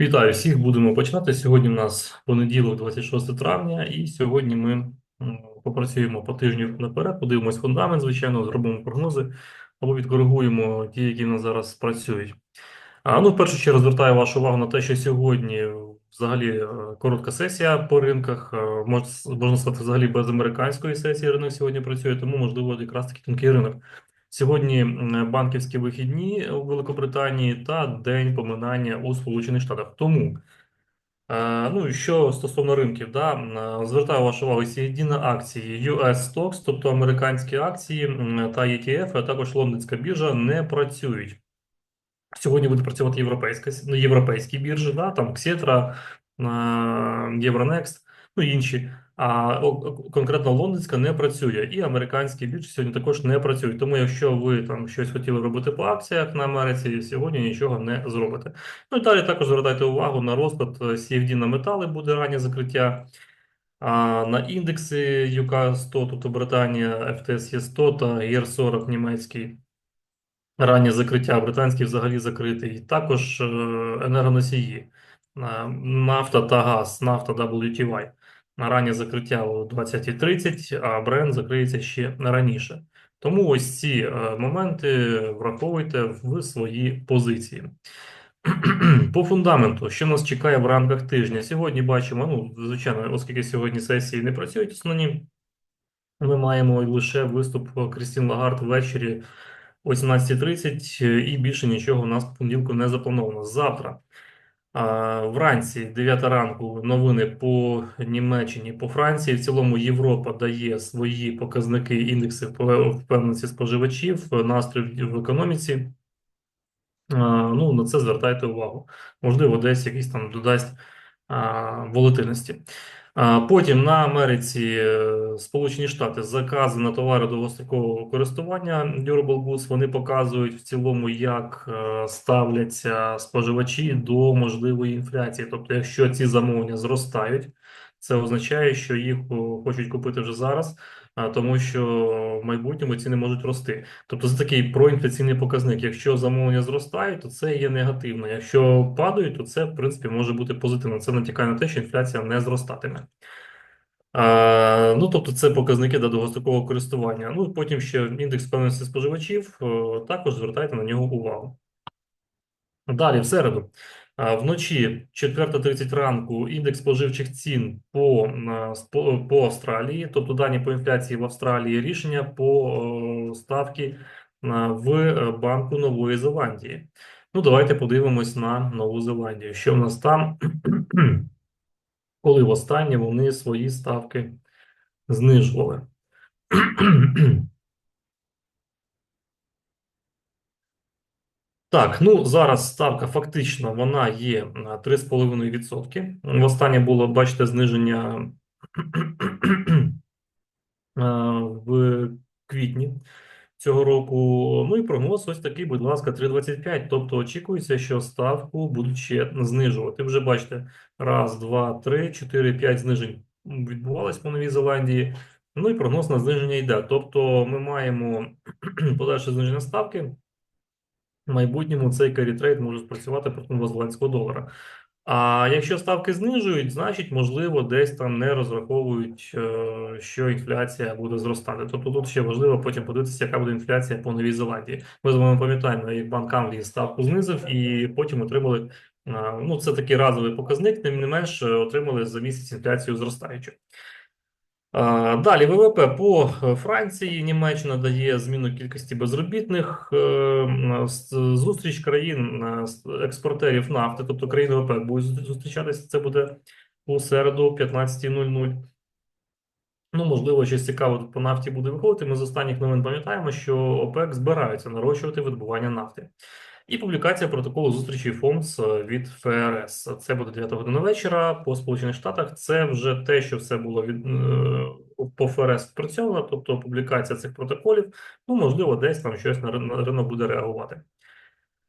Вітаю всіх, будемо починати. Сьогодні у нас понеділок, 26 травня, і сьогодні ми попрацюємо по тижню наперед, подивимось фундамент, звичайно, зробимо прогнози або відкоригуємо ті, які в нас зараз працюють. А, ну, в першу чергу звертаю вашу увагу на те, що сьогодні взагалі е, коротка сесія по ринках. Е, Можна, сказати, взагалі без американської сесії ринок сьогодні працює, тому можливо якраз таки тонкий ринок. Сьогодні банківські вихідні у Великобританії та день поминання у Сполучених Штатах. Тому, е, ну і що стосовно ринків, да, звертаю вашу увагу, CAD на акції US Stocks, тобто американські акції та ETF, а також лондонська біржа не працюють. Сьогодні буде працювати європейська ну, європейські біржі, да, там е, Euronext, ну і інші. А конкретно лондонська не працює, і американські біржі сьогодні також не працюють. Тому, якщо ви там щось хотіли робити по акціях на Америці, сьогодні нічого не зробите. Ну і далі також звертайте увагу на розклад е, CFD на метали буде раннє закриття. А на індекси UK 100, тобто Британія, FTSE 100 та GR 40 німецький. Раннє закриття, британський взагалі закритий. Також е, енергоносії, е, нафта та газ, нафта WTI. На раннє закриття о 20.30, а бренд закриється ще раніше. Тому ось ці е, моменти враховуйте в свої позиції. По фундаменту, що нас чекає в рамках тижня? Сьогодні бачимо, ну, звичайно, оскільки сьогодні сесії не працюють основні, ми маємо лише виступ Крістін Лагард ввечері о 17.30 і більше нічого у нас по понеділку не заплановано. Завтра вранці, 9 ранку, новини по Німеччині, по Франції. В цілому Європа дає свої показники індекси впевненості споживачів, настрій в економіці. Ну, на це звертайте увагу. Можливо, десь якийсь там додасть волатильності. Потім на Америці е, Сполучені Штати закази на товари довгострокового користування Durable Goods, вони показують в цілому, як е, ставляться споживачі до можливої інфляції. Тобто, якщо ці замовлення зростають, це означає, що їх хочуть купити вже зараз, тому що в майбутньому ціни можуть рости. Тобто це такий проінфляційний показник. Якщо замовлення зростають, то це є негативно. Якщо падають, то це в принципі може бути позитивно. Це натякає на те, що інфляція не зростатиме. А, ну, тобто, це показники до довгострокового користування. Ну, потім ще індекс певності споживачів, також звертайте на нього увагу. Далі, в середу. Вночі 4.30 ранку індекс споживчих цін по, по Австралії, тобто дані по інфляції в Австралії, рішення по ставки в е, Банку Нової Зеландії. Ну, давайте подивимось на Нову Зеландію. Що в нас там? Коли востаннє вони свої ставки знижували? Так, ну зараз ставка фактично вона є на 3,5%. Востаннє було, бачите, зниження е, в квітні цього року. Ну і прогноз ось такий, будь ласка, 3,25. Тобто очікується, що ставку будуть ще знижувати. Вже бачите, раз, два, три, чотири, п'ять знижень відбувалось по Новій Зеландії. Ну і прогноз на зниження йде. Тобто ми маємо подальше зниження ставки. Майбутньому цей carry-трейд може спрацювати проти новозеландського долара. А якщо ставки знижують, значить, можливо, десь там не розраховують, е, що інфляція буде зростати. Тобто тут ще важливо потім подивитися, яка буде інфляція по Новій Зеландії. Ми з вами пам'ятаємо, як Банк Англії ставку знизив, і потім отримали. е, Ну, це такий разовий показник, тим не менш, е, отримали за місяць інфляцію зростаючу. Далі ВВП по е, Франції. Німеччина дає зміну кількості безробітних. Е, Зустріч країн е, експортерів нафти, тобто країни ОПЕК будуть зустрічатися. Це буде у середу о 15.00. Ну, можливо, щось цікаве по нафті буде виходити. Ми з останніх новин пам'ятаємо, що ОПЕК збираються нарощувати видобування нафти. І публікація протоколу зустрічі ФОМС від ФРС. Це буде 9 година вечора по Сполучених Штатах. Це вже те, що все було від е, по ФРС відпрацьовано, тобто публікація цих протоколів. Ну, можливо, десь там щось на ринок буде реагувати.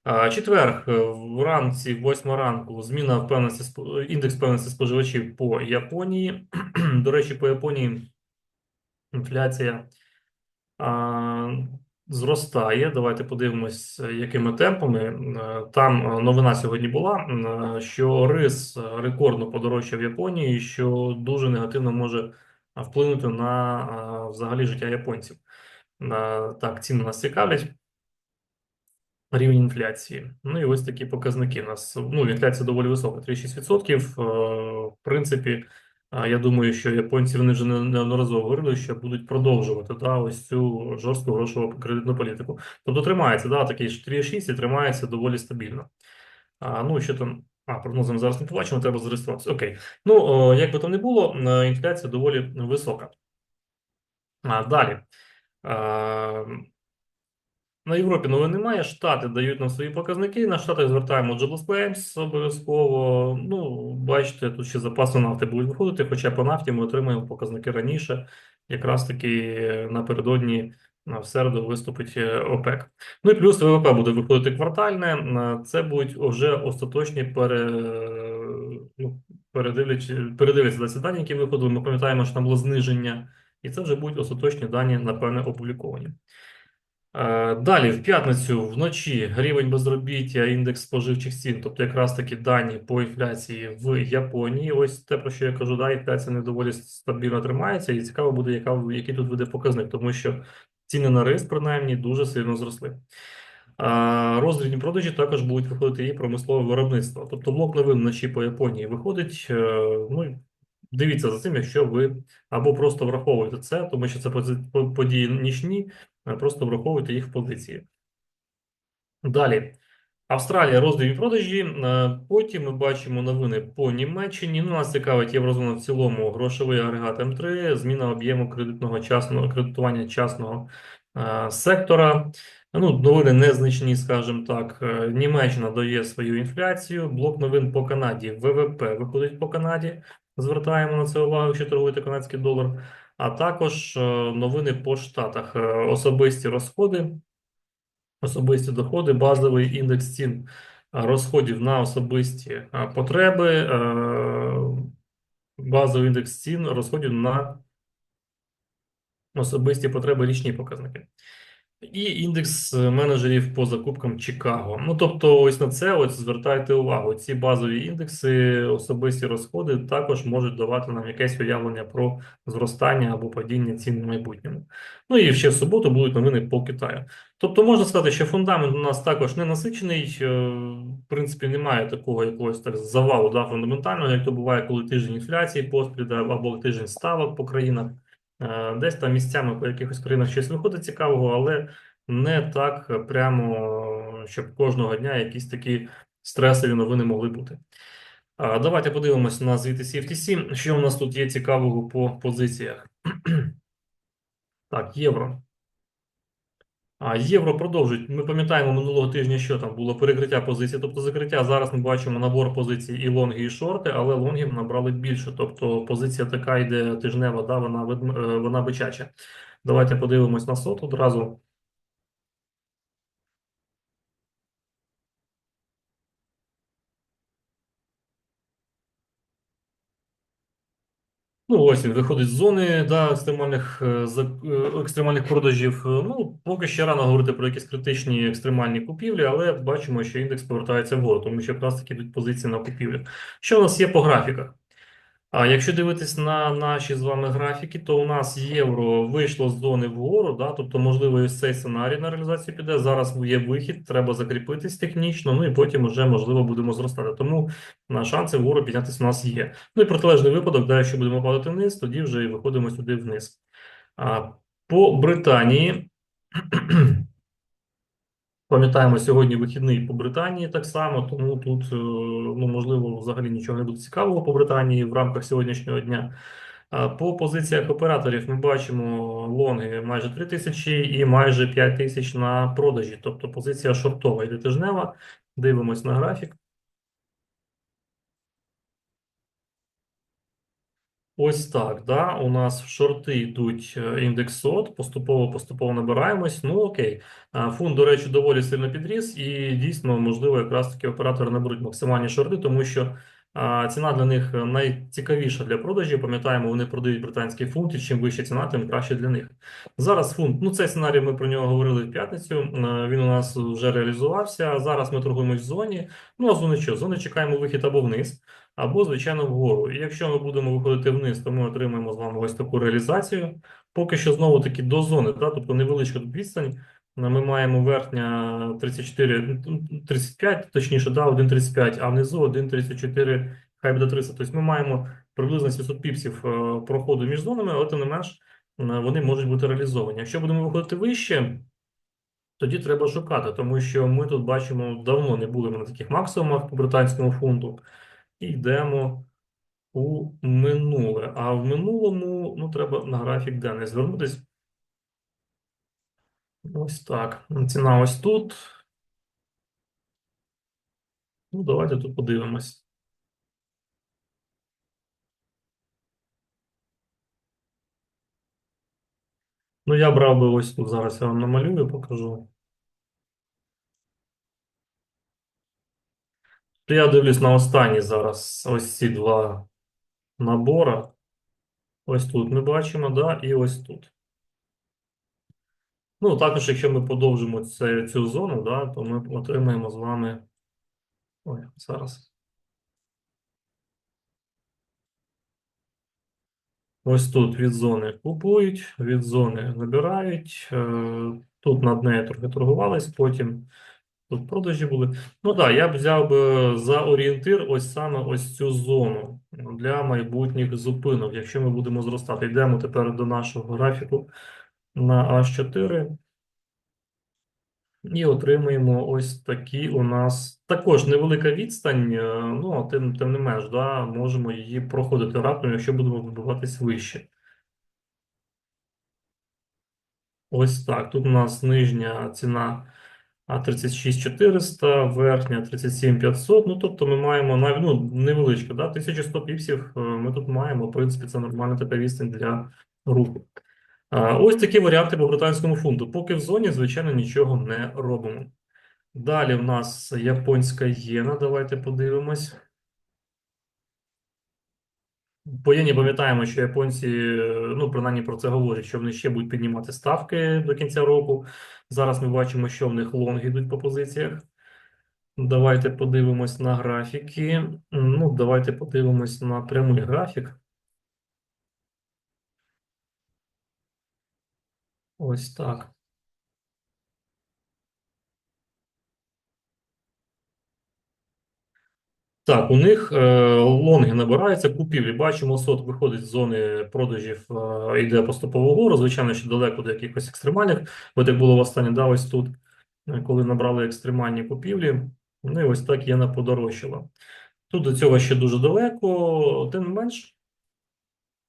А, Четверг, е, вранці, 8 ранку, зміна впевненості індекс впевненості споживачів по Японії. До речі, по Японії інфляція зростає. Давайте подивимось, е, якими темпами. Е, Там е, новина сьогодні була, що рис рекордно подорожчав в Японії, що дуже негативно може вплинути на взагалі життя японців. Так, ціни нас цікавлять. Рівень інфляції. Ну і ось такі показники. У нас ну, інфляція доволі висока, 36%. Е, В принципі, я думаю, що японці вони вже неодноразово говорили, що будуть продовжувати да, ось цю жорстку грошову кредитну політику. Тобто тримається, да, такий 4,6 і тримається доволі стабільно. А, ну, що там, а, прогнозом зараз не побачимо, треба зареєструватися. Окей. Ну, о, як би там не було, е, інфляція доволі висока. А, далі. На Європі новин немає. Штати дають нам свої показники. На Штати звертаємо Jobless Claims обов'язково. Ну, бачите, тут ще запаси нафти будуть виходити, хоча по нафті ми отримаємо показники раніше. Якраз таки напередодні в середу виступить е, ОПЕК. Ну і плюс ВВП буде виходити квартальне. Це будуть вже остаточні пере... ну, передивляться дані, які виходили. Ми пам'ятаємо, що там було зниження, і це вже будуть остаточні дані, напевне, опубліковані. Е, Далі, в п'ятницю вночі рівень безробіття, індекс споживчих цін, тобто якраз таки дані по інфляції в Японії. Ось те, про що я кажу, да, інфляція не доволі стабільно тримається, і цікаво буде, яка, який тут буде показник, тому що ціни на рис, принаймні, дуже сильно зросли. А, Роздрібні продажі також будуть виходити і промислове виробництво. Тобто блок новин вночі по Японії виходить. е, Ну, дивіться за цим, якщо ви або просто враховуєте це, тому що це події нічні, е, просто враховуйте їх в позиції. Далі. Австралія роздрібні продажі. Е, Потім ми бачимо новини по Німеччині. Ну, нас цікавить єврозона в цілому, грошовий агрегат М3, зміна об'єму кредитного частного кредитування частного е, сектора. Ну, новини незначні, скажімо так. Е, Німеччина дає свою інфляцію. Блок новин по Канаді. ВВП виходить по Канаді. Звертаємо на це увагу, якщо торгуєте канадський долар. А також е, новини по Штатах. Е, Особисті розходи особисті доходи, базовий індекс цін розходів на особисті потреби, е, базовий індекс цін розходів на особисті потреби річні показники. І індекс е, менеджерів по закупкам Чикаго. Ну, тобто, ось на це ось звертайте увагу. Ці базові індекси, особисті розходи також можуть давати нам якесь уявлення про зростання або падіння цін в майбутньому. Ну і ще в суботу будуть новини по Китаю. Тобто можна сказати, що фундамент у нас також не насичений. е, В принципі, немає такого якогось так завалу да, фундаментального, як то буває, коли тиждень інфляції поспіль, або тиждень ставок по країнах. Е, Десь там місцями по якихось країнах щось виходить цікавого, але не так прямо, щоб кожного дня якісь такі стресові новини могли бути. Давайте подивимось на звіти CFTC, що у нас тут є цікавого по позиціях. Так, євро. А євро продовжують. Ми пам'ятаємо минулого тижня, що там було перекриття позицій, тобто закриття. Зараз ми бачимо набор позицій і лонги, і шорти, але лонгів набрали більше. Тобто позиція така йде тижнева, да, вона е, вона бичача. Давайте подивимось на сот одразу. Ну, ось він виходить з зони да, екстремальних, е, е, екстремальних продажів. Е, Ну, поки ще рано говорити про якісь критичні екстремальні купівлі, але бачимо, що індекс повертається вгору, тому що якраз таки йдуть позиції на купівлю. Що у нас є по графіках? А якщо дивитись на наші з вами графіки, то у нас євро вийшло з зони вгору, да, тобто, можливо, і цей сценарій на реалізацію піде. Зараз є вихід, треба закріпитись технічно, ну і потім вже, можливо, будемо зростати. Тому на шанси вгору піднятися у нас є. Ну і протилежний випадок, да, якщо будемо падати вниз, тоді вже і виходимо сюди вниз. А, по Британії. Пам'ятаємо, сьогодні вихідний по Британії так само, тому тут, е, ну, можливо, взагалі нічого не буде цікавого по Британії в рамках сьогоднішнього дня. По позиціях операторів ми бачимо лонги майже 3 тисячі і майже 5 тисяч на продажі. Тобто позиція шортова йде тижнева. Дивимось на графік. Ось так, да, у нас в шорти йдуть е, індекс сот, поступово-поступово набираємось. Ну окей. Фунт, до речі, доволі сильно підріс, і дійсно, можливо, якраз таки оператори наберуть максимальні шорти, тому що ціна для них найцікавіша для продажів. Пам'ятаємо, вони продають британський фунт, і чим вища ціна, тим краще для них. Зараз фунт, ну цей сценарій ми про нього говорили в п'ятницю. е, Він у нас вже реалізувався. Зараз ми торгуємо в зоні. Ну а зони що? Зони чекаємо вихід або вниз, або, звичайно, вгору. І якщо ми будемо виходити вниз, то ми отримаємо з вами ось таку реалізацію. Поки що знову таки до зони, да? тобто невеличка відстань. Ми маємо верхня 34, ну, 35, точніше, да, 1,35, а внизу 1,34, хай буде 30. Тобто ми маємо приблизно 700 піпсів е, проходу між зонами, але тим не менш е, вони можуть бути реалізовані. Якщо будемо виходити вище, тоді треба шукати, тому що ми тут бачимо, давно не були на таких максимумах по британському фунту, і йдемо у минуле. А в минулому ну, треба на графік денний звернутися. Ось так. Ціна ось тут. Ну, давайте тут подивимось. Ну, я брав би ось тут. Зараз я вам намалюю, покажу. То я дивлюсь на останні зараз ось ці два набори. Ось тут ми бачимо, да, і ось тут. Ну, також, якщо ми подовжимо це, цю зону, да, то ми отримаємо з вами. Ой, зараз. Ось тут від зони купують, від зони набирають. е, Тут над нею трохи торгувались, потім тут продажі були. Ну так, я б взяв би за орієнтир ось саме ось цю зону для майбутніх зупинок. Якщо ми будемо зростати, йдемо тепер до нашого графіку на H4 і отримуємо ось такі у нас також невелика відстань, е, ну тим, тим не менш, да, можемо її проходити раптом, якщо будемо вибиватись вище. Ось так. Тут у нас нижня ціна 36400, верхня 37500. Ну, тобто ми маємо навіть ну, невеличко, да? 1100 піпсів е, ми тут маємо. В принципі, це нормальна така відстань для руху. Ось такі варіанти по британському фунту. Поки в зоні, звичайно, нічого не робимо. Далі в нас японська єна. Давайте подивимось. По єні пам'ятаємо, що японці, е, ну, принаймні про це говорять, що вони ще будуть піднімати ставки до кінця року. Зараз ми бачимо, що в них лонги йдуть по позиціях. Давайте подивимось на графіки. Ну, давайте подивимось на прямий графік. Ось так. Так, у них е, лонги набираються, купівлі. Бачимо, сот виходить з зони продажів, е, йде поступово вгору. Звичайно, ще далеко до якихось екстремальних. От як було в останнє, да, ось тут, е, коли набрали екстремальні купівлі, ну і ось так єна подорожчала. Тут до цього ще дуже далеко, тим не менш.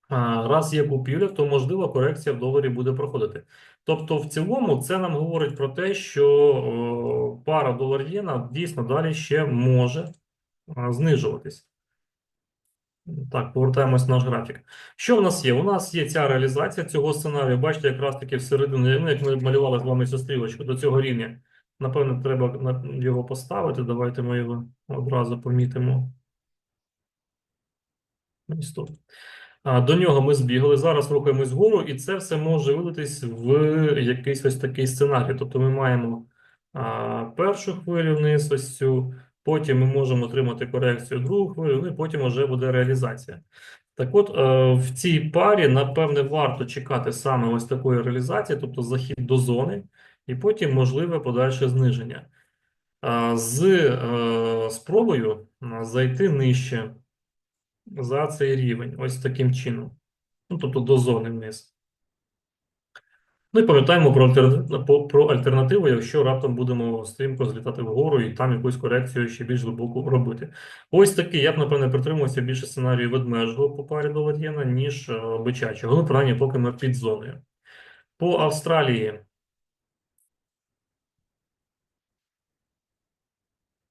А, Раз є купівля, то можливо корекція в доларі буде проходити. Тобто, в цілому, це нам говорить про те, що о, пара долар єна дійсно далі ще може знижуватись. Так, повертаємось на наш графік. Що в нас є? У нас є ця реалізація цього сценарію. Бачите, якраз таки всередину, ну, як ми малювали з вами цю стрілочку до цього рівня. Напевно, треба його поставити. Давайте ми його одразу помітимо. До нього ми збігали, зараз рухаємось вгору, і це все може вилитись в якийсь ось такий сценарій. Тобто ми маємо а, першу хвилю вниз, ось цю, потім ми можемо отримати корекцію другу хвилю, ну і потім вже буде реалізація. Так от, е, в цій парі, напевне, варто чекати саме ось такої реалізації, тобто захід до зони, і потім можливе подальше зниження. З е, спробою зайти нижче за цей рівень, ось таким чином. Ну, тобто до зони вниз. Ну і пам'ятаємо про альтернативу, про альтернативу, якщо раптом будемо стрімко злітати вгору і там якусь корекцію ще більш глибоку робити. Ось такий, я б, напевне, притримувався більше сценарію ведмежого по парі долар єна, ніж е, бичачого. Ну, принаймні, поки ми під зоною. По Австралії.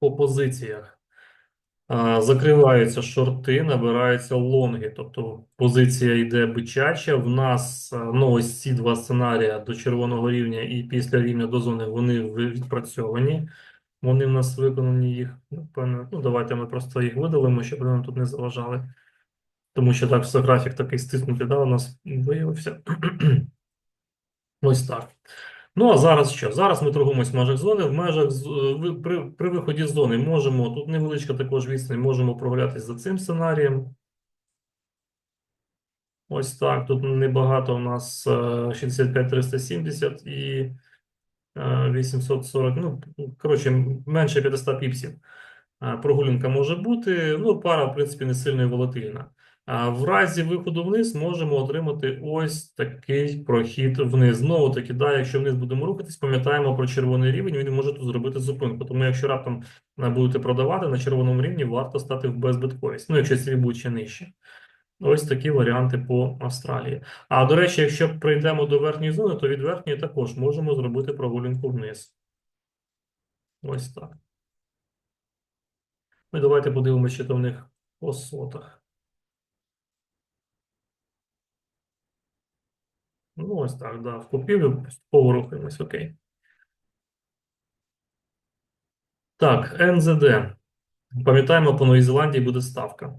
По позиціях. Закриваються шорти, набираються лонги, тобто позиція йде бичача. В нас ну, ось ці два сценарії до червоного рівня і після рівня до зони вони відпрацьовані. Вони в нас виконані їх, напевно. Ну, давайте ми просто їх видалимо, щоб вони нам тут не заважали. Тому що так, все графік такий стиснутий, да, у нас виявився. Ось так. Ну, а зараз що? Зараз ми торгуємось в межах зони. В межах е, при, при виході з зони можемо, тут невеличка також відстань, можемо прогулятися за цим сценарієм. Ось так. Тут небагато у нас е, 65 370 і е, 840. Ну, коротше, менше 500 піпсів. Е, Прогулянка може бути. Ну, пара, в принципі, не сильно і волатильна. В разі виходу вниз можемо отримати ось такий прохід вниз. Знову таки, да, якщо вниз будемо рухатись, пам'ятаємо про червоний рівень, він може тут зробити зупинку. Тому якщо раптом е, будете продавати на червоному рівні, варто стати в безбитковість. Ну, якщо цілі будуть ще нижче. Ось такі варіанти по Австралії. А до речі, якщо прийдемо до верхньої зони, то від верхньої також можемо зробити прогулянку вниз. Ось так. Ну, давайте подивимося, що там в них по сотах. Ну, ось так, да. В купівлю поступово рухаємось, окей. Так, НЗД. Пам'ятаємо, по Новій Зеландії буде ставка.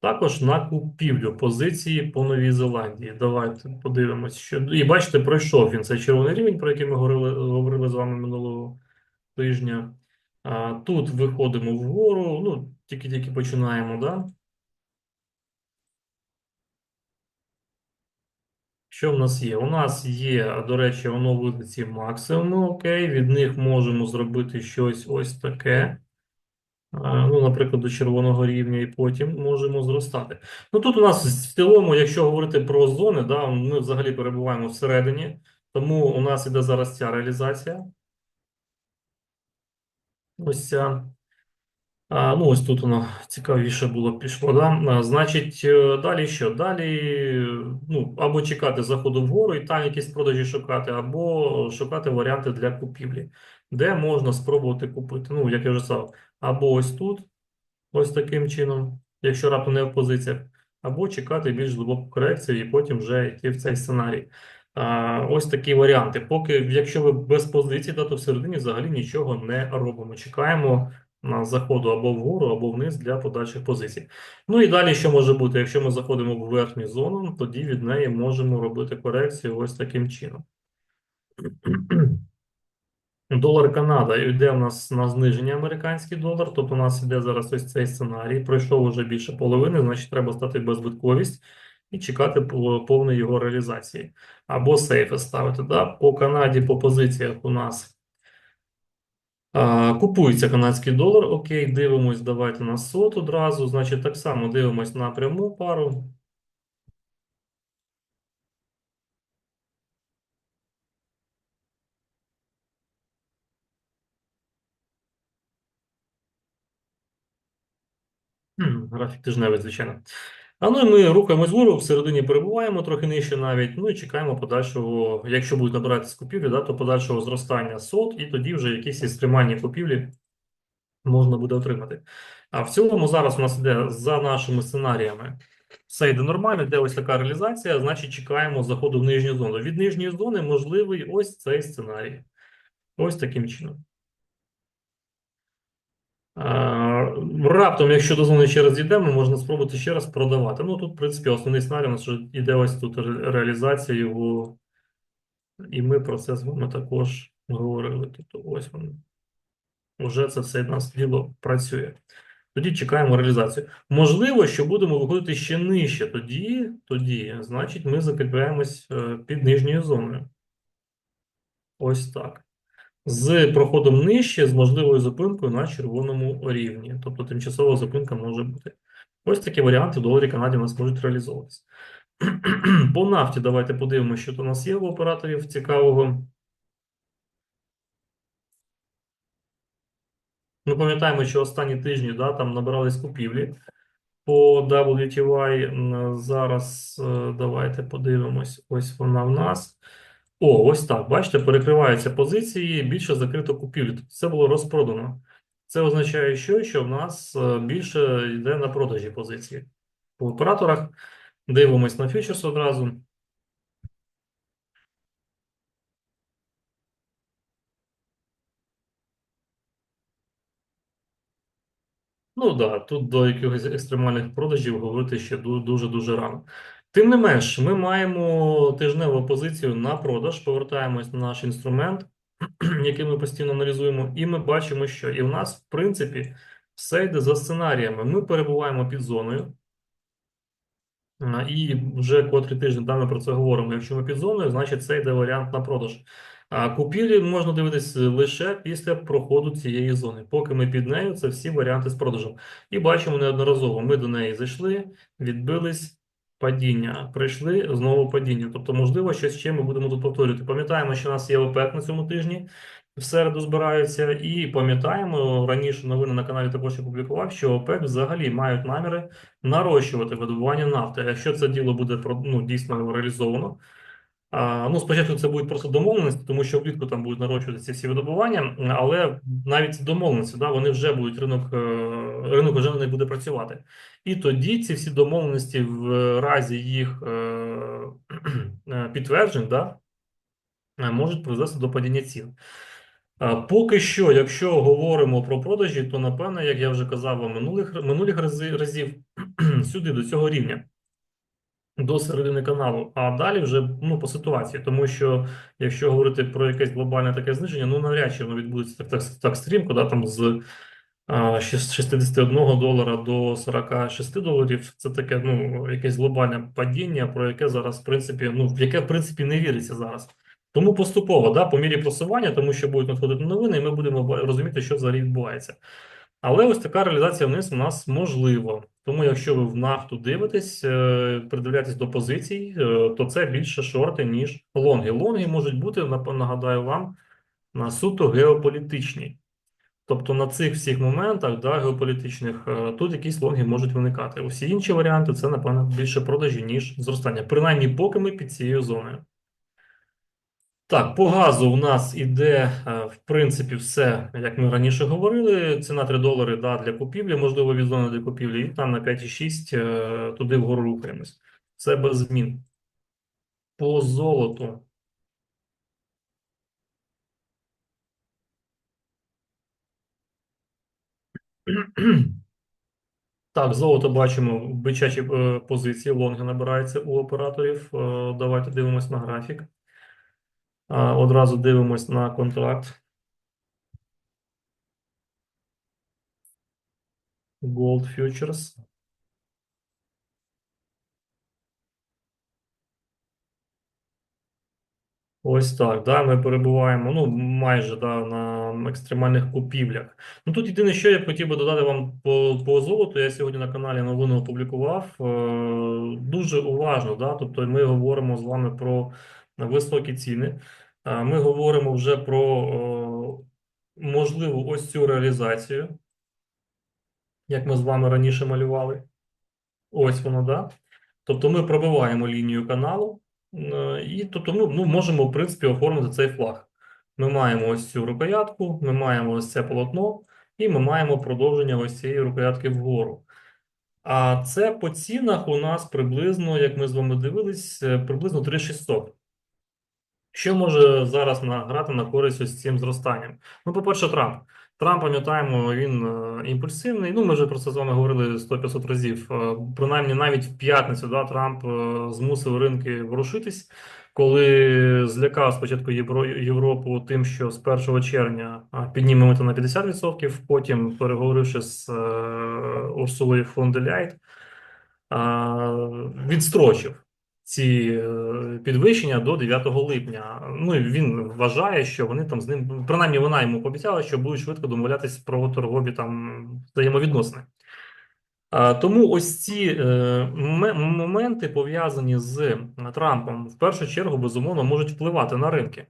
Також на купівлю позиції по Новій Зеландії. Давайте подивимось, що. І бачите, пройшов він цей червоний рівень, про який ми говорили, говорили з вами минулого тижня. А, тут виходимо вгору, ну, тільки-тільки починаємо, да? Що в нас є? У нас є, до речі, оновлені ці максимуми, окей, від них можемо зробити щось ось таке. Ну, наприклад, до червоного рівня, і потім можемо зростати. Ну тут у нас в цілому, якщо говорити про зони, да, ми взагалі перебуваємо всередині, тому у нас іде зараз ця реалізація. Ось ця. Ну, ось тут воно цікавіше було пішло. Да? Значить, е, далі що? Далі ну, або чекати заходу вгору і там якісь продажі шукати, або шукати варіанти для купівлі, де можна спробувати купити. Ну, як я вже сказав, або ось тут, ось таким чином, якщо раптом не в позиціях, або чекати більш глибоку корекцію і потім вже йти в цей сценарій. Ось такі варіанти. Поки, якщо ви без позиції, то всередині взагалі нічого не робимо. Чекаємо на заходу або вгору, або вниз для подальших позицій. Ну і далі, що може бути? Якщо ми заходимо в верхню зону, тоді від неї можемо робити корекцію ось таким чином. Долар Канада йде у нас на зниження американський долар, тобто у нас йде зараз ось цей сценарій. Пройшов уже більше половини, значить треба стати беззбитковість і чекати повної його реалізації. Або сейфи ставити. Да? По Канаді по позиціях у нас купується канадський долар. Окей, дивимось, давайте на сот одразу. Значить, так само дивимось на пряму пару. Графік тижневий, звичайно. А ну і ми рухаємось вгору, всередині перебуваємо трохи нижче навіть. Ну і чекаємо подальшого, якщо будуть набиратися купівлі, да, то подальшого зростання сот, і тоді вже якісь екстремальні купівлі можна буде отримати. А в цілому зараз у нас іде за нашими сценаріями. Все йде нормально, йде ось така реалізація, значить чекаємо заходу в нижню зону. Від нижньої зони можливий ось цей сценарій. Ось таким чином. Раптом, якщо до зони ще раз йдемо, можна спробувати ще раз продавати. Ну, тут, в принципі, основний сценарій у нас вже йде ось тут реалізація його, і ми про це з вами також говорили. Тобто ось воно. Вже це все нас діло працює. Тоді чекаємо реалізацію. Можливо, що будемо виходити ще нижче. Тоді, тоді, значить, ми закріпляємось е, під нижньою зоною. Ось так. З проходом нижче, з можливою зупинкою на червоному рівні. Тобто тимчасова зупинка може бути. Ось такі варіанти в доларі Канаді у нас можуть реалізовуватися. По нафті давайте подивимося, що тут у нас є в операторів цікавого. Ми пам'ятаємо, що останні тижні да, там набирались купівлі по WTY. Зараз е, давайте подивимось. Ось вона в нас. О, ось так. Бачите, перекриваються позиції, більше закрито купівлі. Тобто це було розпродано. Це означає, що що в нас е, більше йде на продажі позиції. По операторах дивимось на фьючерс одразу. Ну так, да, тут до якихось екстремальних продажів говорити ще дуже-дуже рано. Тим не менш, ми маємо тижневу позицію на продаж, повертаємось на наш інструмент, який ми постійно аналізуємо, і ми бачимо, що і в нас, в принципі, все йде за сценаріями. Ми перебуваємо під зоною. І вже котрий тиждень там ми про це говоримо. Якщо ми під зоною, значить це йде варіант на продаж. А купівлі можна дивитись лише після проходу цієї зони. Поки ми під нею, це всі варіанти з продажем. І бачимо неодноразово. Ми до неї зайшли, відбились. Падіння прийшли знову падіння. Тобто, можливо, щось ще ми будемо тут повторювати. Пам'ятаємо, що у нас є ОПЕК на цьому тижні в середу збираються, і пам'ятаємо раніше новини на каналі також я публікував, що ОПЕК взагалі мають наміри нарощувати видобування нафти. Якщо це діло буде ну, дійсно реалізовано. Ну, спочатку це будуть просто домовленості, тому що влітку там будуть нарощуватися всі видобування, але навіть ці домовленості, да, вони вже будуть ринок, е, ринок вже не буде працювати. І тоді ці всі домовленості в разі їх е, е, підтверджень, да, можуть призвести до падіння цін. Поки що, якщо говоримо про продажі, то напевно, як я вже казав минулих минулих разів, сюди до цього рівня. До середини каналу, а далі вже ну по ситуації, тому що якщо говорити про якесь глобальне таке зниження, ну навряд чи воно відбудеться так так, так стрімко, да, там з а, 61 долара до 46 доларів. Це таке ну якесь глобальне падіння, про яке зараз в принципі, ну в яке в принципі не віриться зараз. Тому поступово, да, по мірі просування, тому що будуть надходити новини, і ми будемо розуміти, що взагалі відбувається. Але ось така реалізація вниз у нас можлива. Тому, якщо ви в нафту дивитесь, е, придивляєтесь до позицій, е, то це більше шорти, ніж лонги. Лонги можуть бути, нагадаю вам, на суто геополітичні. Тобто на цих всіх моментах да, геополітичних е, тут якісь лонги можуть виникати. Усі інші варіанти це, напевно, більше продажі, ніж зростання. Принаймні, поки ми під цією зоною. Так, по газу у нас іде, е, в принципі, все, як ми раніше говорили. Ціна 3 долари да, для купівлі, можливо, від зони для купівлі, і там на 5,6 е, туди вгору рухаємось. Це без змін. По золоту. Так, золото бачимо бичачі е, позиції, лонги набираються у операторів. Давайте дивимось на графік. Одразу дивимось на контракт. Gold Futures. Ось так. Да, Ми перебуваємо ну, майже да, на екстремальних купівлях. Ну Тут єдине, що я хотів би додати вам по по золоту. Я сьогодні на каналі новину опублікував. Е, Дуже уважно. да, Тобто ми говоримо з вами про високі ціни. Ми говоримо вже про можливу ось цю реалізацію, як ми з вами раніше малювали. Ось воно, да? Тобто ми пробиваємо лінію каналу, е, і тобто ми ну, можемо, в принципі, оформити цей флаг. Ми маємо ось цю рукоятку, ми маємо ось це полотно, і ми маємо продовження ось цієї рукоятки вгору. А це по цінах у нас приблизно, як ми з вами дивились, е, приблизно 3600. Що може зараз награти на користь ось цим зростанням? Ну, по-перше, Трамп. Трамп, пам'ятаємо, він е, імпульсивний. Ну, ми вже про це з вами говорили 100-500 разів. Е, принаймні, навіть в п'ятницю да, Трамп е, змусив ринки ворушитись, коли злякав спочатку Європу тим, що з 1 червня піднімемо це на 50%, потім, переговоривши з Урсулою фон де Ляйт, відстрочив ці е, підвищення до 9 липня. Ну і він вважає, що вони там з ним, принаймні вона йому пообіцяла, що будуть швидко домовлятись про торгові там взаємовідносини. Тому ось ці е, моменти пов'язані з Трампом в першу чергу безумовно можуть впливати на ринки.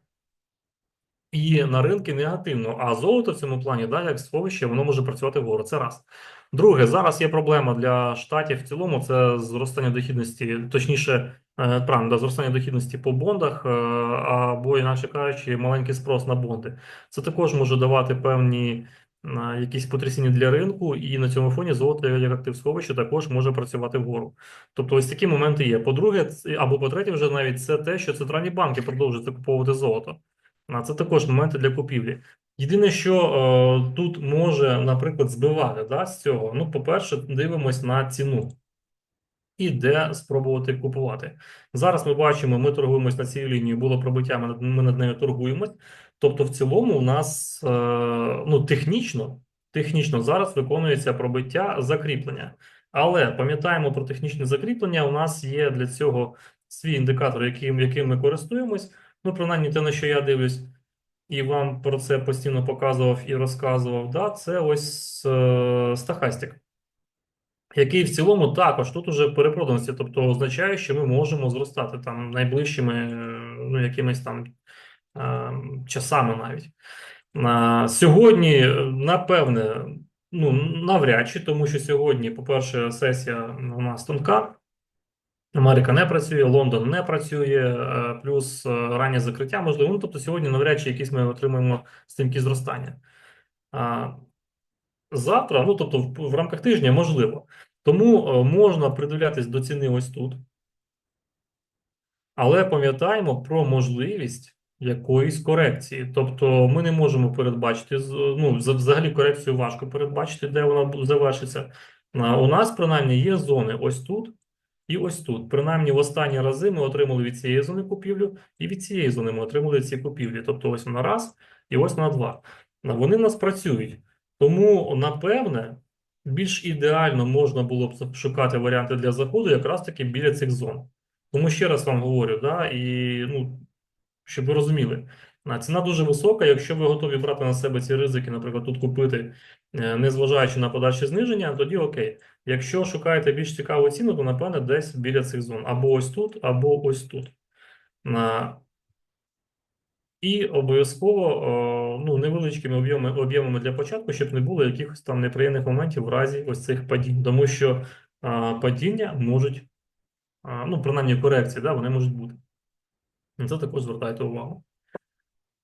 І на ринки негативно, а золото в цьому плані, да, як сховище, воно може працювати вгору. Це раз. Друге, зараз є проблема для штатів в цілому. Це зростання дохідності, точніше, е, правильно, да, зростання дохідності по бондах, е, або інакше кажучи, маленький спрос на бонди. Це також може давати певні е, якісь потрясіння для ринку, і на цьому фоні золото як актив сховище також може працювати вгору. Тобто, ось такі моменти є. По-друге, або по-третє, вже навіть це те, що центральні банки продовжують закуповувати золото. Це також моменти для купівлі. Єдине, що е, тут може, наприклад, збивати да, з цього. Ну, по-перше, дивимось на ціну і де спробувати купувати. Зараз ми бачимо, ми торгуємось на цій лінії, було пробиття, ми, над- нею торгуємось. Тобто, в цілому, у нас е, ну, технічно, технічно зараз виконується пробиття закріплення. Але пам'ятаємо про технічне закріплення. У нас є для цього свій індикатор, яким, яким ми користуємось. Ну, принаймні, те, на що я дивлюсь, і вам про це постійно показував і розказував. Да, це ось е, стахастик який в цілому також тут уже перепроданості, тобто означає, що ми можемо зростати там найближчими ну, якимись там часами навіть. Сьогодні, напевне, ну навряд чи, тому що сьогодні, по-перше, сесія у нас тонка. Америка не працює, Лондон не працює, плюс раннє закриття можливо. Ну, тобто сьогодні навряд чи якісь ми отримаємо стрімкі зростання. Завтра, ну тобто в, в рамках тижня, можливо. Тому е, можна придивлятись до ціни ось тут. Але пам'ятаємо про можливість якоїсь корекції. Тобто ми не можемо передбачити, ну, за- взагалі корекцію важко передбачити, де вона завершиться. У нас, принаймні, є зони ось тут і ось тут. Принаймні, в останні рази ми отримали від цієї зони купівлю, і від цієї зони ми отримали ці купівлі. Тобто ось вона раз і ось вона два. Вони нас працюють. Тому, напевне, більш ідеально можна було б шукати варіанти для заходу якраз таки біля цих зон. Тому ще раз вам говорю, да, і ну, щоб ви розуміли, ціна дуже висока. Якщо ви готові брати на себе ці ризики, наприклад, тут купити, е, незважаючи на подальші зниження, тоді окей. Якщо шукаєте більш цікаву ціну, то напевне десь біля цих зон. Або ось тут, або ось тут. І обов'язково ну, невеличкими об'ємами об'ємами для початку, щоб не було якихось там неприємних моментів в разі ось цих падінь. Тому що а, падіння можуть, а, ну, принаймні корекції, да, вони можуть бути. На це також звертайте увагу.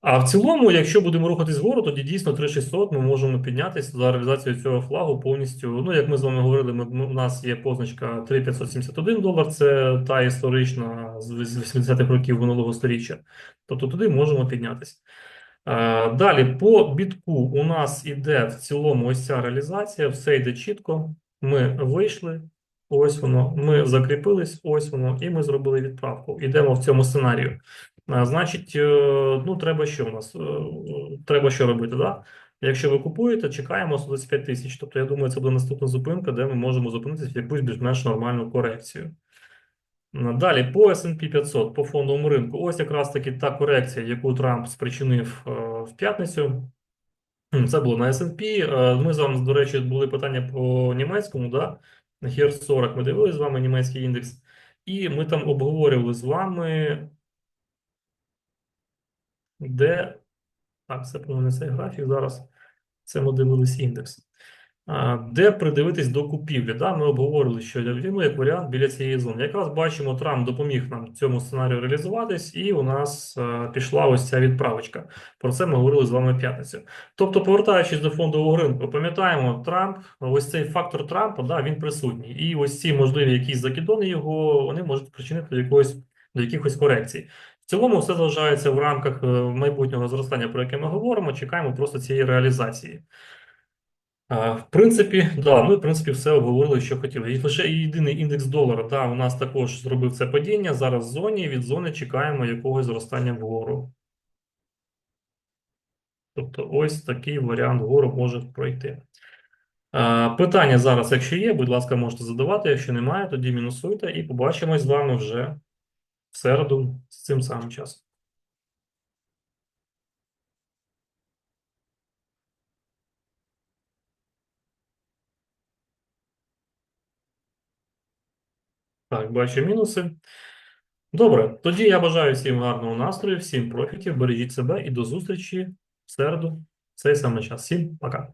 А в цілому, якщо будемо рухатись вгору, тоді дійсно 3600 ми можемо піднятися за реалізацію цього флагу повністю. Ну, як ми з вами говорили, ми, у нас є позначка 3571 долар, це та історична з з 80-х років минулого сторіччя. Тобто туди можемо піднятися. Е, Далі по бітку у нас іде в цілому ось ця реалізація, все йде чітко. Ми вийшли, ось воно, ми закріпились, ось воно, і ми зробили відправку. Йдемо в цьому сценарію. Значить, е, ну треба що у нас? Е, Треба що робити, да? Якщо ви купуєте, чекаємо 125 тисяч. Тобто, я думаю, це буде наступна зупинка, де ми можемо зупинитися в якусь більш-менш нормальну корекцію. Далі по S&P 500, по фондовому ринку. Ось якраз таки та корекція, яку Трамп спричинив е, в п'ятницю. Це було на S&P. Е, Ми з вами, до речі, були питання по німецькому, да? HER 40 ми дивилися з вами німецький індекс. І ми там обговорювали з вами де так, це не цей графік зараз. Це ми дивились індекс. Де придивитись до купівлі? Да, ми обговорили, що ну, як варіант біля цієї зони. Якраз бачимо, Трамп допоміг нам цьому сценарію реалізуватись, і у нас е, пішла ось ця відправочка. Про це ми говорили з вами п'ятницю. Тобто, повертаючись до фондового ринку, пам'ятаємо, Трамп, ось цей фактор Трампа, да, він присутній. І ось ці можливі якісь закидони його, вони можуть причинити до якогось до якихось корекцій. В цілому все залишається в рамках е, майбутнього зростання, про яке ми говоримо. Чекаємо просто цієї реалізації. В принципі, да, ми в принципі все обговорили, що хотіли. І лише єдиний індекс долара, да, у нас також зробив це падіння. Зараз в зоні. Від зони чекаємо якогось зростання вгору. Тобто, ось такий варіант вгору може пройти. Питання зараз, якщо є, будь ласка, можете задавати. Якщо немає, тоді мінусуйте і побачимось з вами вже в середу з цим самим часом. Так, бачу мінуси. Добре, тоді я бажаю всім гарного настрою, всім профітів, бережіть себе і до зустрічі в середу в цей самий час. Всім пока.